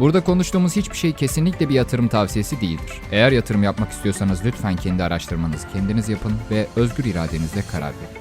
Burada konuştuğumuz hiçbir şey kesinlikle bir yatırım tavsiyesi değildir. Eğer yatırım yapmak istiyorsanız lütfen kendi araştırmanızı kendiniz yapın ve özgür iradenizle karar verin.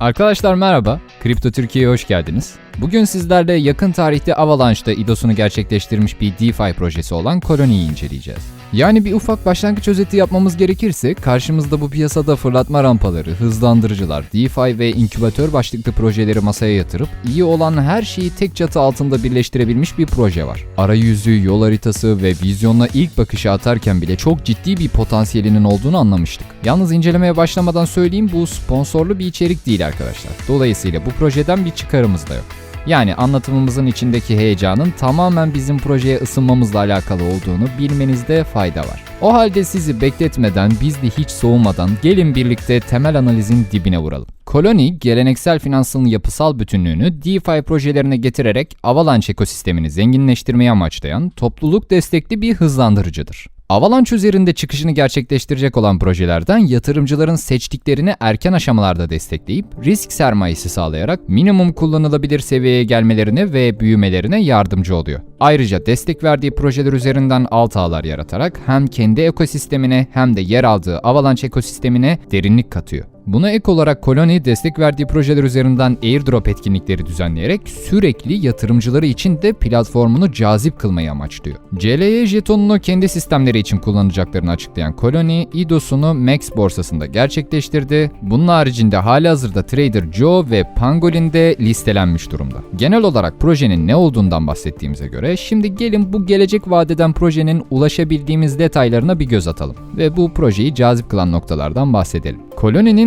Arkadaşlar merhaba, Kripto Türkiye'ye hoş geldiniz. Bugün sizlerle yakın tarihte Avalanche'da IDOS'unu gerçekleştirmiş bir DeFi projesi olan Colony'yi inceleyeceğiz. Yani bir ufak başlangıç özeti yapmamız gerekirse karşımızda bu piyasada fırlatma rampaları, hızlandırıcılar, DeFi ve inkübatör başlıklı projeleri masaya yatırıp iyi olan her şeyi tek çatı altında birleştirebilmiş bir proje var. Arayüzü, yol haritası ve vizyonla ilk bakışa atarken bile çok ciddi bir potansiyelinin olduğunu anlamıştık. Yalnız incelemeye başlamadan söyleyeyim bu sponsorlu bir içerik değil arkadaşlar. Dolayısıyla bu projeden bir çıkarımız da yok. Yani anlatımımızın içindeki heyecanın tamamen bizim projeye ısınmamızla alakalı olduğunu bilmenizde fayda var. O halde sizi bekletmeden, biz de hiç soğumadan gelin birlikte temel analizin dibine vuralım. Colony, geleneksel finansın yapısal bütünlüğünü DeFi projelerine getirerek Avalanche ekosistemini zenginleştirmeyi amaçlayan topluluk destekli bir hızlandırıcıdır. Avalanche üzerinde çıkışını gerçekleştirecek olan projelerden yatırımcıların seçtiklerini erken aşamalarda destekleyip risk sermayesi sağlayarak minimum kullanılabilir seviyeye gelmelerine ve büyümelerine yardımcı oluyor. Ayrıca destek verdiği projeler üzerinden alt ağlar yaratarak hem kendi ekosistemine hem de yer aldığı Avalanche ekosistemine derinlik katıyor. Buna ek olarak Colony destek verdiği projeler üzerinden airdrop etkinlikleri düzenleyerek sürekli yatırımcıları için de platformunu cazip kılmayı amaçlıyor. CLE jetonunu kendi sistemleri için kullanacaklarını açıklayan Colony, IDOS'unu Max borsasında gerçekleştirdi. Bunun haricinde halihazırda Trader Joe ve Pangolin'de listelenmiş durumda. Genel olarak projenin ne olduğundan bahsettiğimize göre şimdi gelin bu gelecek vadeden projenin ulaşabildiğimiz detaylarına bir göz atalım ve bu projeyi cazip kılan noktalardan bahsedelim.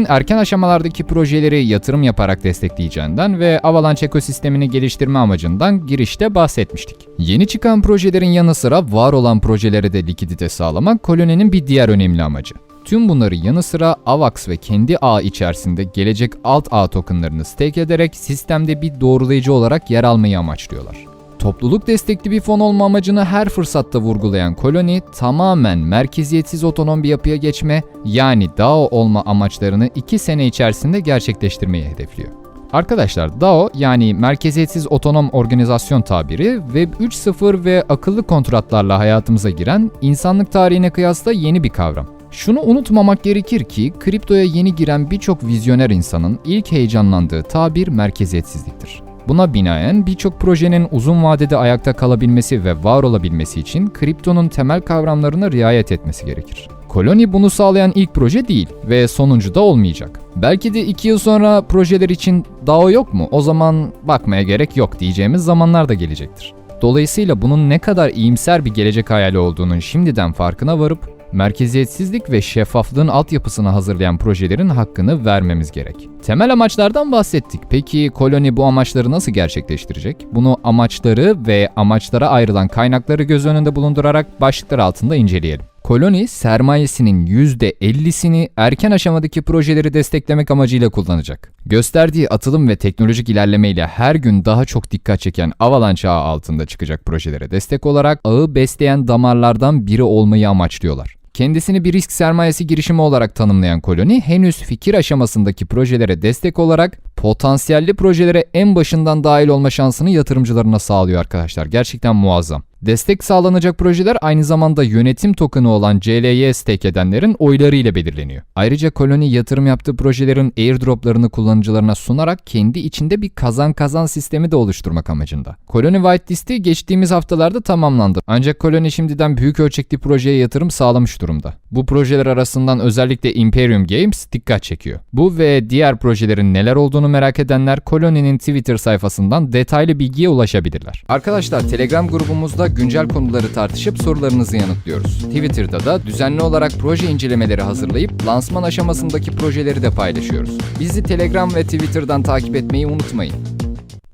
Erken aşamalardaki projeleri yatırım yaparak destekleyeceğinden ve Avalanche ekosistemini geliştirme amacından girişte bahsetmiştik. Yeni çıkan projelerin yanı sıra var olan projelere de likidite sağlamak Colony'nin bir diğer önemli amacı. Tüm bunları yanı sıra AVAX ve kendi ağ içerisinde gelecek alt ağ tokenlarını stake ederek sistemde bir doğrulayıcı olarak yer almayı amaçlıyorlar. Topluluk destekli bir fon olma amacını her fırsatta vurgulayan Colony tamamen merkeziyetsiz otonom bir yapıya geçme yani DAO olma amaçlarını 2 sene içerisinde gerçekleştirmeyi hedefliyor. Arkadaşlar DAO yani merkeziyetsiz otonom organizasyon tabiri Web 3.0 ve akıllı kontratlarla hayatımıza giren insanlık tarihine kıyasla yeni bir kavram. Şunu unutmamak gerekir ki kriptoya yeni giren birçok vizyoner insanın ilk heyecanlandığı tabir merkeziyetsizliktir. Buna binaen birçok projenin uzun vadede ayakta kalabilmesi ve var olabilmesi için kriptonun temel kavramlarına riayet etmesi gerekir. Colony bunu sağlayan ilk proje değil ve sonuncu da olmayacak. Belki de 2 yıl sonra projeler için DAO yok mu? O zaman bakmaya gerek yok diyeceğimiz zamanlar da gelecektir. Dolayısıyla bunun ne kadar iyimser bir gelecek hayali olduğunun şimdiden farkına varıp merkeziyetsizlik ve şeffaflığın altyapısını hazırlayan projelerin hakkını vermemiz gerek. Temel amaçlardan bahsettik. Peki koloni bu amaçları nasıl gerçekleştirecek? Bunu amaçları ve amaçlara ayrılan kaynakları göz önünde bulundurarak başlıklar altında inceleyelim. Koloni sermayesinin %50'sini erken aşamadaki projeleri desteklemek amacıyla kullanacak. Gösterdiği atılım ve teknolojik ilerlemeyle her gün daha çok dikkat çeken Avalanche ağı altında çıkacak projelere destek olarak ağı besleyen damarlardan biri olmayı amaçlıyorlar. Kendisini bir risk sermayesi girişimi olarak tanımlayan koloni henüz fikir aşamasındaki projelere destek olarak potansiyelli projelere en başından dahil olma şansını yatırımcılarına sağlıyor arkadaşlar. Gerçekten muazzam. Destek sağlanacak projeler aynı zamanda yönetim token'ı olan CLY stake edenlerin oyları ile belirleniyor. Ayrıca koloni yatırım yaptığı projelerin airdroplarını kullanıcılarına sunarak kendi içinde bir kazan kazan sistemi de oluşturmak amacında. Koloni whitelist'i geçtiğimiz haftalarda tamamlandı. Ancak koloni şimdiden büyük ölçekli projeye yatırım sağlamış durumda. Bu projeler arasından özellikle Imperium Games dikkat çekiyor. Bu ve diğer projelerin neler olduğunu merak edenler Koloni'nin Twitter sayfasından detaylı bilgiye ulaşabilirler. Arkadaşlar Telegram grubumuzda güncel konuları tartışıp sorularınızı yanıtlıyoruz. Twitter'da da düzenli olarak proje incelemeleri hazırlayıp lansman aşamasındaki projeleri de paylaşıyoruz. Bizi Telegram ve Twitter'dan takip etmeyi unutmayın.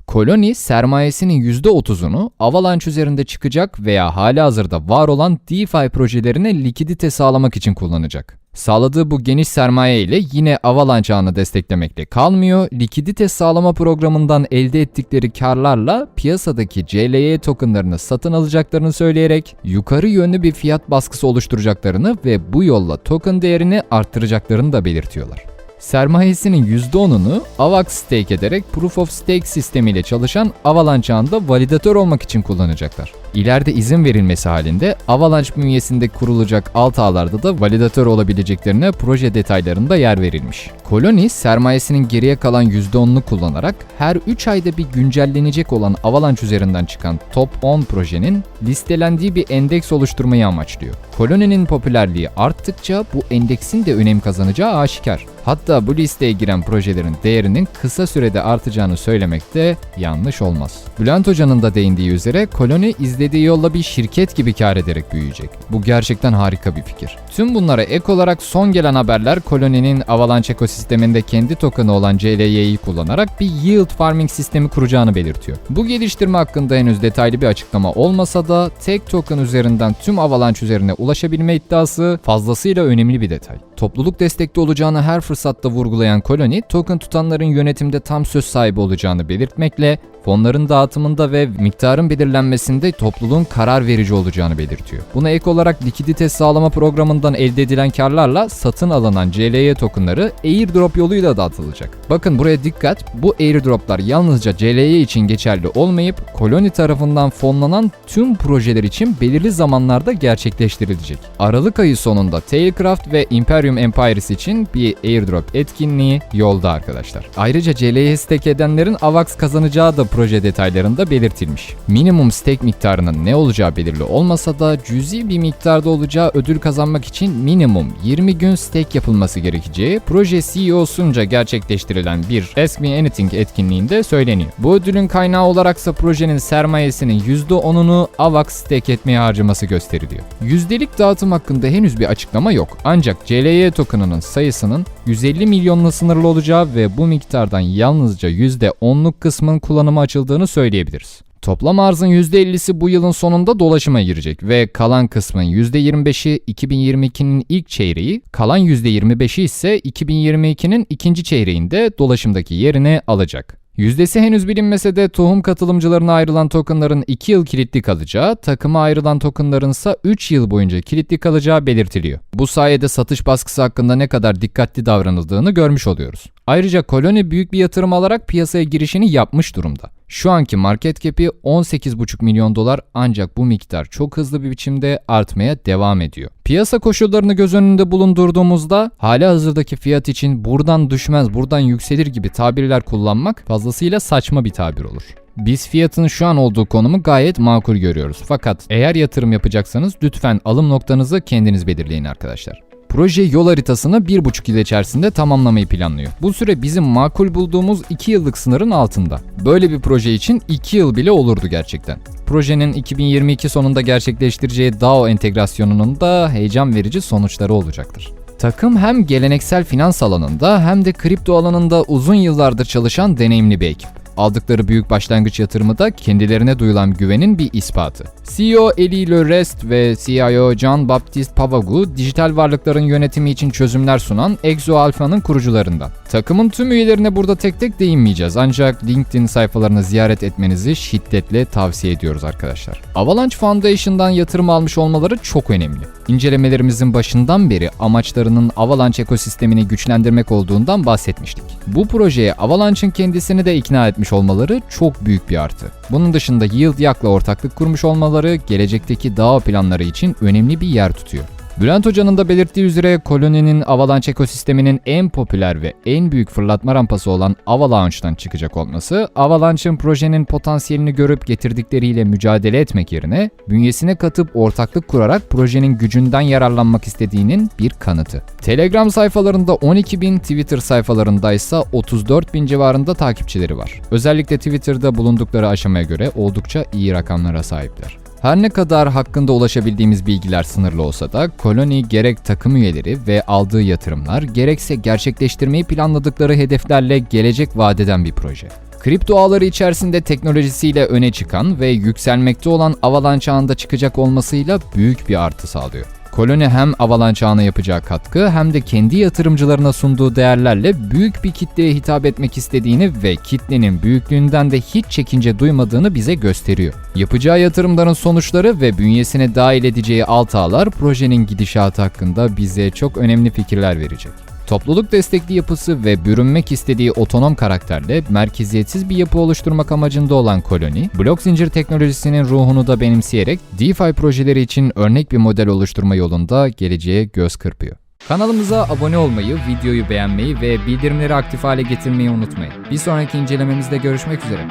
Koloni sermayesinin %30'unu Avalanche üzerinde çıkacak veya hali hazırda var olan DeFi projelerine likidite sağlamak için kullanacak. Sağladığı bu geniş sermaye ile yine Avalanche ağını desteklemekle kalmıyor, likidite sağlama programından elde ettikleri karlarla piyasadaki CLY tokenlarını satın alacaklarını söyleyerek yukarı yönlü bir fiyat baskısı oluşturacaklarını ve bu yolla token değerini arttıracaklarını da belirtiyorlar. Sermayesinin %10'unu AVAX stake ederek Proof of Stake sistemiyle çalışan Avalanche ağında validatör olmak için kullanacaklar. İleride izin verilmesi halinde Avalanche bünyesinde kurulacak alt ağlarda da validatör olabileceklerine proje detaylarında yer verilmiş. Koloni sermayesinin geriye kalan %10'unu kullanarak her 3 ayda bir güncellenecek olan Avalanche üzerinden çıkan top 10 projenin listelendiği bir endeks oluşturmayı amaçlıyor. Koloninin popülerliği arttıkça bu endeksin de önem kazanacağı aşikar. Hatta bu listeye giren projelerin değerinin kısa sürede artacağını söylemek de yanlış olmaz. Bülent Hoca'nın da değindiği üzere koloni izlediği yolla bir şirket gibi kar ederek büyüyecek. Bu gerçekten harika bir fikir. Tüm bunlara ek olarak son gelen haberler koloninin Avalanche ekosisteminde kendi tokenı olan CLY'yi kullanarak bir yield farming sistemi kuracağını belirtiyor. Bu geliştirme hakkında henüz detaylı bir açıklama olmasa da tek token üzerinden tüm Avalanche üzerine ulaşabilme iddiası fazlasıyla önemli bir detay. Topluluk destekli olacağını her fırsatta vurgulayan koloni, token tutanların yönetimde tam söz sahibi olacağını belirtmekle fonların dağıtımında ve miktarın belirlenmesinde topluluğun karar verici olacağını belirtiyor. Buna ek olarak likidite sağlama programından elde edilen karlarla satın alınan CLY tokenları airdrop yoluyla dağıtılacak. Bakın buraya dikkat, bu airdroplar yalnızca CLY için geçerli olmayıp koloni tarafından fonlanan tüm projeler için belirli zamanlarda gerçekleştirilecek. Aralık ayı sonunda Tailcraft ve Imperium Empires için bir airdrop etkinliği yolda arkadaşlar. Ayrıca CL'ye stake edenlerin AVAX kazanacağı da proje detaylarında belirtilmiş. Minimum stake miktarının ne olacağı belirli olmasa da cüzi bir miktarda olacağı ödül kazanmak için minimum 20 gün stake yapılması gerekeceği proje CEO'sunca gerçekleştirilen bir Ask Me Anything etkinliğinde söyleniyor. Bu ödülün kaynağı olaraksa projenin sermayesinin %10'unu AVAX stake etmeye harcaması gösteriliyor. Yüzdelik dağıtım hakkında henüz bir açıklama yok. Ancak CLY tokenının sayısının 150 milyonla sınırlı olacağı ve bu miktardan yalnızca %10'luk kısmın kullanıma açıldığını söyleyebiliriz. Toplam arzın %50'si bu yılın sonunda dolaşıma girecek ve kalan kısmın %25'i 2022'nin ilk çeyreği, kalan %25'i ise 2022'nin ikinci çeyreğinde dolaşımdaki yerini alacak. Yüzdesi henüz bilinmese de tohum katılımcılarına ayrılan tokenların 2 yıl kilitli kalacağı, takıma ayrılan tokenların ise 3 yıl boyunca kilitli kalacağı belirtiliyor. Bu sayede satış baskısı hakkında ne kadar dikkatli davranıldığını görmüş oluyoruz. Ayrıca Koloni büyük bir yatırım alarak piyasaya girişini yapmış durumda. Şu anki market cap'i 18,5 milyon dolar ancak bu miktar çok hızlı bir biçimde artmaya devam ediyor. Piyasa koşullarını göz önünde bulundurduğumuzda hala hazırdaki fiyat için buradan düşmez buradan yükselir gibi tabirler kullanmak fazlasıyla saçma bir tabir olur. Biz fiyatın şu an olduğu konumu gayet makul görüyoruz. Fakat eğer yatırım yapacaksanız lütfen alım noktanızı kendiniz belirleyin arkadaşlar. Proje yol haritasını 1,5 yıl içerisinde tamamlamayı planlıyor. Bu süre bizim makul bulduğumuz 2 yıllık sınırın altında. Böyle bir proje için 2 yıl bile olurdu gerçekten. Projenin 2022 sonunda gerçekleştireceği DAO entegrasyonunun da heyecan verici sonuçları olacaktır. Takım hem geleneksel finans alanında hem de kripto alanında uzun yıllardır çalışan deneyimli bir ekip. Aldıkları büyük başlangıç yatırımı da kendilerine duyulan güvenin bir ispatı. CEO Eli Le Rest ve CIO John Baptiste Pavagu, dijital varlıkların yönetimi için çözümler sunan Exo Alpha'nın kurucularından. Takımın tüm üyelerine burada tek tek değinmeyeceğiz ancak LinkedIn sayfalarını ziyaret etmenizi şiddetle tavsiye ediyoruz arkadaşlar. Avalanche Foundation'dan yatırım almış olmaları çok önemli. İncelemelerimizin başından beri amaçlarının Avalanche ekosistemini güçlendirmek olduğundan bahsetmiştik. Bu projeye Avalanche'ın kendisini de ikna etmiş olmaları çok büyük bir artı. Bunun dışında Yield Yak'la ortaklık kurmuş olmaları gelecekteki DAO planları için önemli bir yer tutuyor. Bülent Hoca'nın da belirttiği üzere koloninin Avalanche ekosisteminin en popüler ve en büyük fırlatma rampası olan Avalanche'dan çıkacak olması, Avalanche'ın projenin potansiyelini görüp getirdikleriyle mücadele etmek yerine bünyesine katıp ortaklık kurarak projenin gücünden yararlanmak istediğinin bir kanıtı. Telegram sayfalarında 12 bin, Twitter sayfalarında ise 34 bin civarında takipçileri var. Özellikle Twitter'da bulundukları aşamaya göre oldukça iyi rakamlara sahipler. Her ne kadar hakkında ulaşabildiğimiz bilgiler sınırlı olsa da koloni gerek takım üyeleri ve aldığı yatırımlar gerekse gerçekleştirmeyi planladıkları hedeflerle gelecek vadeden bir proje. Kripto ağları içerisinde teknolojisiyle öne çıkan ve yükselmekte olan Avalanche ağında çıkacak olmasıyla büyük bir artı sağlıyor. Koloni hem Avalanche ağına yapacağı katkı hem de kendi yatırımcılarına sunduğu değerlerle büyük bir kitleye hitap etmek istediğini ve kitlenin büyüklüğünden de hiç çekince duymadığını bize gösteriyor. Yapacağı yatırımların sonuçları ve bünyesine dahil edeceği alt ağlar projenin gidişatı hakkında bize çok önemli fikirler verecek. Topluluk destekli yapısı ve bürünmek istediği otonom karakterle merkeziyetsiz bir yapı oluşturmak amacında olan Koloni, blok zincir teknolojisinin ruhunu da benimseyerek DeFi projeleri için örnek bir model oluşturma yolunda geleceğe göz kırpıyor. Kanalımıza abone olmayı, videoyu beğenmeyi ve bildirimleri aktif hale getirmeyi unutmayın. Bir sonraki incelememizde görüşmek üzere.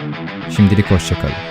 Şimdilik hoşçakalın.